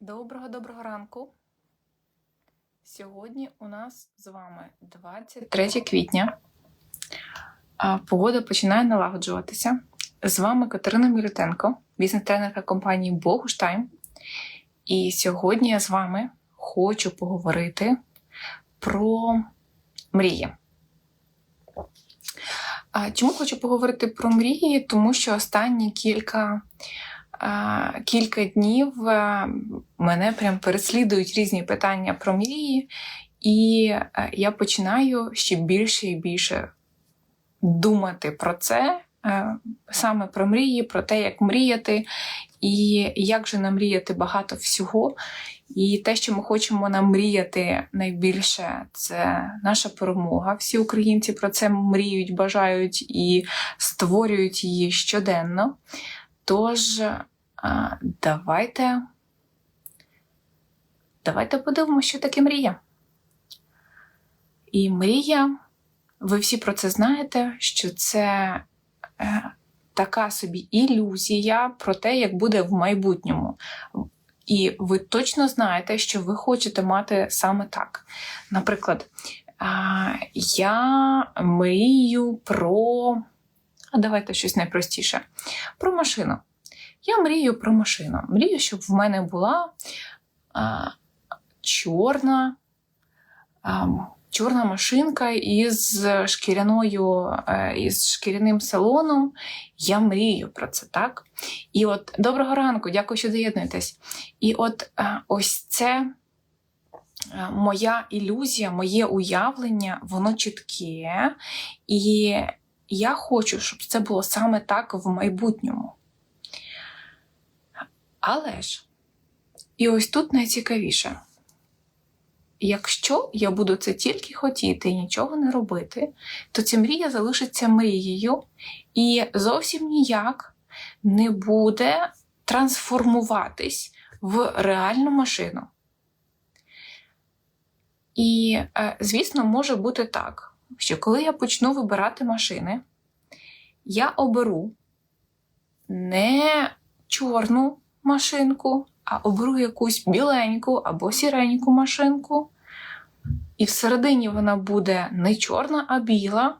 Доброго доброго ранку. Сьогодні у нас з вами 23 квітня. Погода починає налагоджуватися. З вами Катерина Мілютенко, бізнес-тренерка компанії Богуштайм. І сьогодні я з вами хочу поговорити про мрії. Чому хочу поговорити про мрії? Тому що останні кілька кілька днів е, мене прям переслідують різні питання про мрії, і е, я починаю ще більше і більше думати про це, е, саме про мрії, про те, як мріяти, і як же намріяти багато всього. І те, що ми хочемо намріяти найбільше, це наша перемога. Всі українці про це мріють, бажають і створюють її щоденно. Тож, давайте, давайте подивимося, що таке мрія. І мрія, ви всі про це знаєте, що це е, така собі ілюзія про те, як буде в майбутньому. І ви точно знаєте, що ви хочете мати саме так. Наприклад, я мрію про. А давайте щось найпростіше. Про машину. Я мрію про машину. Мрію, щоб в мене була а, чорна, а, чорна машинка із шкіряною, е, із шкіряним салоном. Я мрію про це, так? І от доброго ранку, дякую, що доєднуєтесь. І от а, ось це. е, Моя ілюзія, моє уявлення, воно чітке, і я хочу, щоб це було саме так в майбутньому. Але ж, і ось тут найцікавіше. Якщо я буду це тільки хотіти і нічого не робити, то ця мрія залишиться мрією і зовсім ніяк не буде трансформуватись в реальну машину. І, е, звісно, може бути так, що коли я почну вибирати машини, я оберу не чорну машинку, а оберу якусь біленьку або сіреньку машинку. І всередині вона буде не чорна, а біла,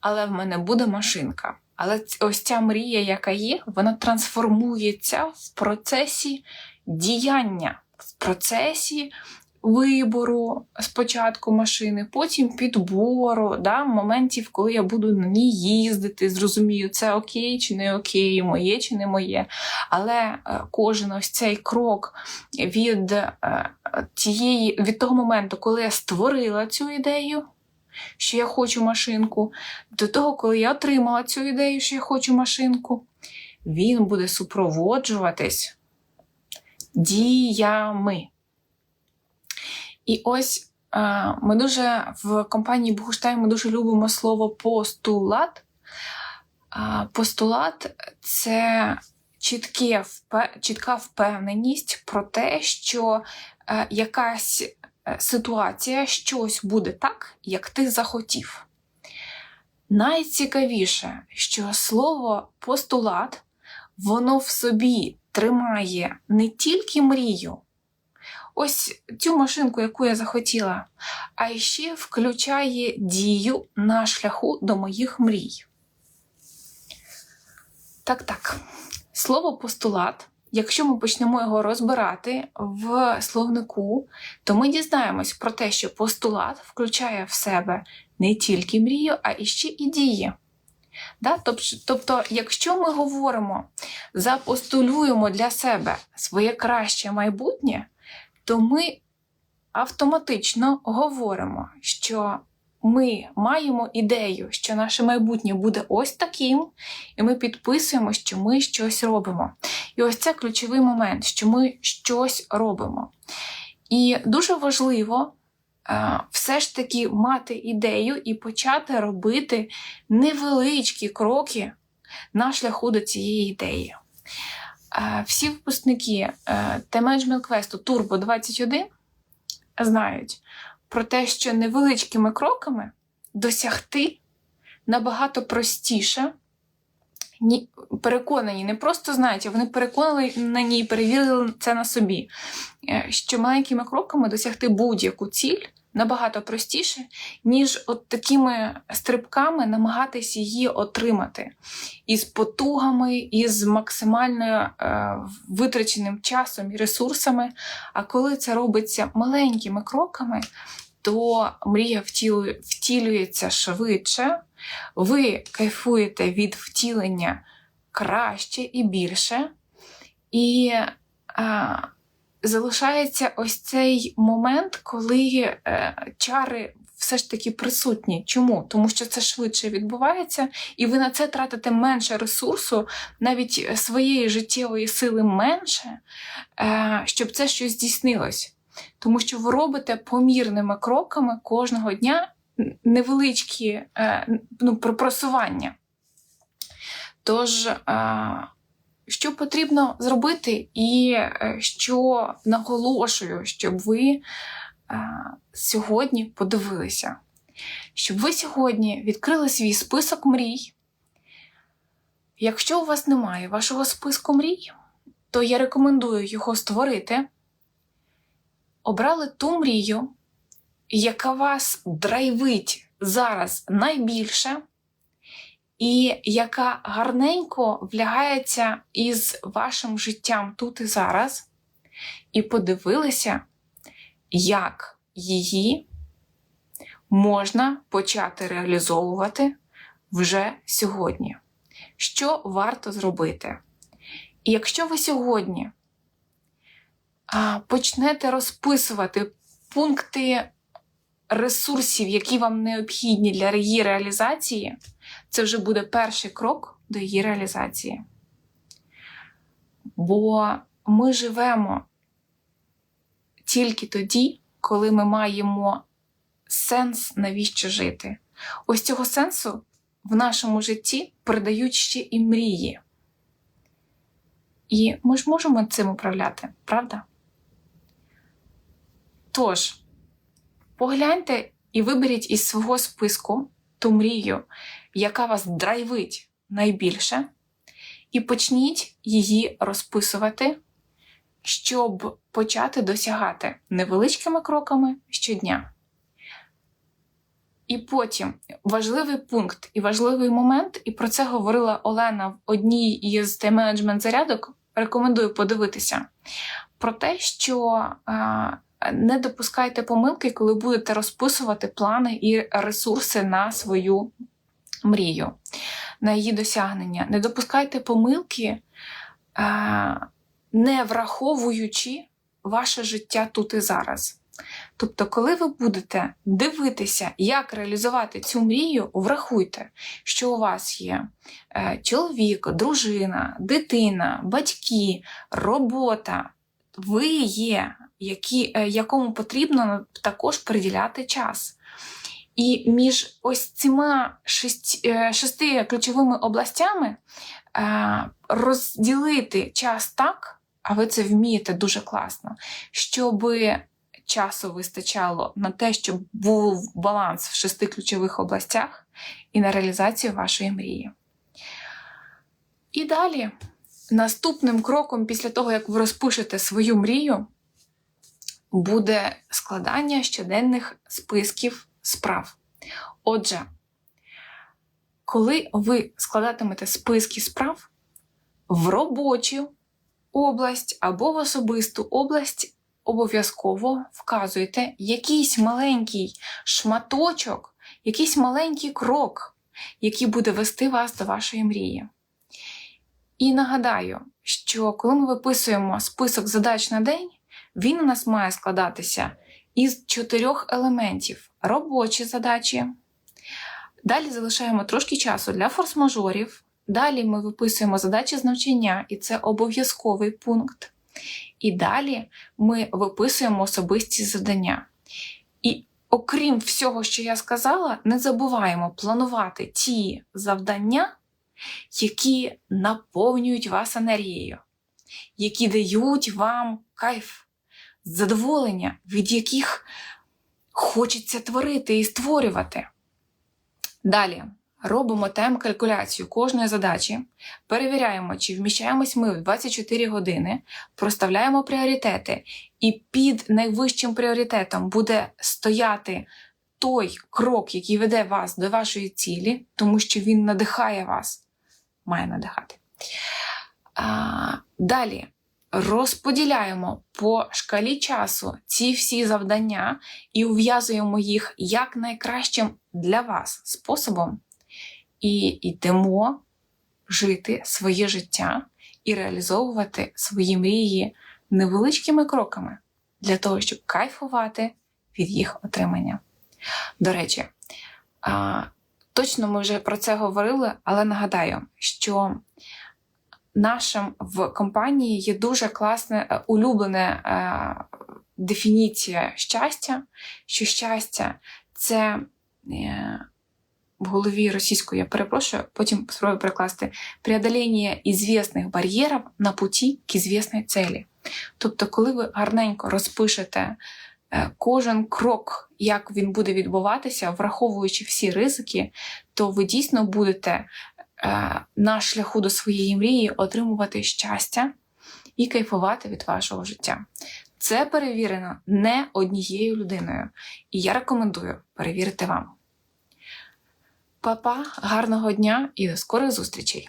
але в мене буде машинка. Але ось ця мрія, яка є, вона трансформується в процесі діяння, в процесі вибору спочатку машини, потім підбору, да, моментів, коли я буду на ній їздити, зрозумію, це окей чи не окей, моє чи не моє. Але е, кожен ось цей крок від, е, тієї, від того моменту, коли я створила цю ідею, що я хочу машинку, до того, коли я отримала цю ідею, що я хочу машинку, він буде супроводжуватись діями. І ось е, ми дуже в компанії Богуштайн ми дуже любимо слово постулат. Постулат це чітке, чітка впевненість про те, що е, якась е, ситуація, щось буде так, як ти захотів. Найцікавіше, що слово постулат, воно в собі тримає не тільки мрію, ось цю машинку, яку я захотіла, а ще включає дію на шляху до моїх мрій. Так, так. Слово постулат, якщо ми почнемо його розбирати в словнику, то ми дізнаємось про те, що постулат включає в себе не тільки мрію, а іще і дії. Да? Тобто, якщо ми говоримо, запостулюємо для себе своє краще майбутнє, то ми автоматично говоримо, що ми маємо ідею, що наше майбутнє буде ось таким, і ми підписуємо, що ми щось робимо. І ось це ключовий момент, що ми щось робимо. І дуже важливо е, все ж таки мати ідею і почати робити невеличкі кроки на шляху до цієї ідеї. Всі випускники е, T-Management Quest Turbo 21 знають про те, що невеличкими кроками досягти набагато простіше, ні, переконані, не просто знають, а вони переконали на ній перевірили це на собі. е, Що маленькими кроками досягти будь-яку ціль набагато простіше, ніж от такими стрибками намагатись її отримати. Із потугами, із максимально е, витраченим часом і ресурсами. А коли це робиться маленькими кроками, то мрія втілюється швидше, ви кайфуєте від втілення краще і більше, і а, залишається ось цей момент, коли е, чари все ж таки присутні. Чому? Тому що це швидше відбувається, і ви на це тратите менше ресурсу, навіть своєї життєвої сили менше, е, щоб це щось здійснилось. Тому що ви робите помірними кроками кожного дня невеличкі е, ну, просування. Тож, що потрібно зробити, і е, що наголошую, щоб ви е, сьогодні подивилися, щоб ви сьогодні відкрили свій список мрій. Якщо у вас немає вашого списку мрій, то я рекомендую його створити. Обрали ту мрію, яка вас драйвить зараз найбільше, і яка гарненько влягається із вашим життям тут і зараз, і подивилися, як її можна почати реалізовувати вже сьогодні. Що варто зробити? І якщо ви сьогодні почнете розписувати пункти ресурсів, які вам необхідні для її реалізації, це вже буде перший крок до її реалізації. Бо ми живемо тільки тоді, коли ми маємо сенс, навіщо жити. Ось цього сенсу в нашому житті передають ще і мрії. І ми ж можемо цим управляти, правда? Тож, погляньте і виберіть із свого списку ту мрію, яка вас драйвить найбільше, і почніть її розписувати, щоб почати досягати невеличкими кроками щодня. І потім важливий пункт і важливий момент, і про це говорила Олена в одній із тайм-менеджмент зарядок. Рекомендую подивитися про те, що не допускайте помилки, коли будете розписувати плани і ресурси на свою мрію, на її досягнення. Не допускайте помилки, е, не враховуючи ваше життя тут і зараз. Тобто, коли ви будете дивитися, як реалізувати цю мрію, врахуйте, що у вас є е, чоловік, дружина, дитина, батьки, робота, ви є, які, е, якому потрібно також приділяти час. І між ось цими шести, е, шести ключовими областями е, розділити час так, а ви це вмієте дуже класно, щоб часу вистачало на те, щоб був баланс в шести ключових областях і на реалізацію вашої мрії. І далі, наступним кроком, після того, як ви розпишете свою мрію, буде складання щоденних списків справ. Отже, коли ви складатимете списки справ в робочу область або в особисту область, обов'язково вказуйте якийсь маленький шматочок, якийсь маленький крок, який буде вести вас до вашої мрії. І нагадаю, що коли ми виписуємо список задач на день, він у нас має складатися із чотирьох елементів: робочі задачі. Далі залишаємо трошки часу для форс-мажорів. Далі ми виписуємо задачі з навчання, і це обов'язковий пункт. І далі ми виписуємо особисті завдання. І окрім всього, що я сказала, не забуваємо планувати ті завдання, які наповнюють вас енергією, які дають вам кайф, задоволення, від яких хочеться творити і створювати. Далі, робимо тайм-калькуляцію кожної задачі, перевіряємо, чи вміщаємось ми в 24 години, проставляємо пріоритети, і під найвищим пріоритетом буде стояти той крок, який веде вас до вашої цілі, тому що він надихає вас, має надихати. А, далі розподіляємо по шкалі часу ці всі завдання і ув'язуємо їх як найкращим для вас способом, і йдемо жити своє життя і реалізовувати свої мрії невеличкими кроками для того, щоб кайфувати від їх отримання. До речі, точно ми вже про це говорили, але нагадаю, що нашим в компанії є дуже класне е, улюблене е, дефініція щастя, що щастя це е, в голові російською, я перепрошую, потім спробую перекласти преодолення ізвісних бар'єрів на путі к ізвісної цілі. Тобто, коли ви гарненько розпишете кожен крок, як він буде відбуватися, враховуючи всі ризики, то ви дійсно будете на шляху до своєї мрії отримувати щастя і кайфувати від вашого життя. Це перевірено не однією людиною, і я рекомендую перевірити вам. Па-па, гарного дня і до скорих зустрічей!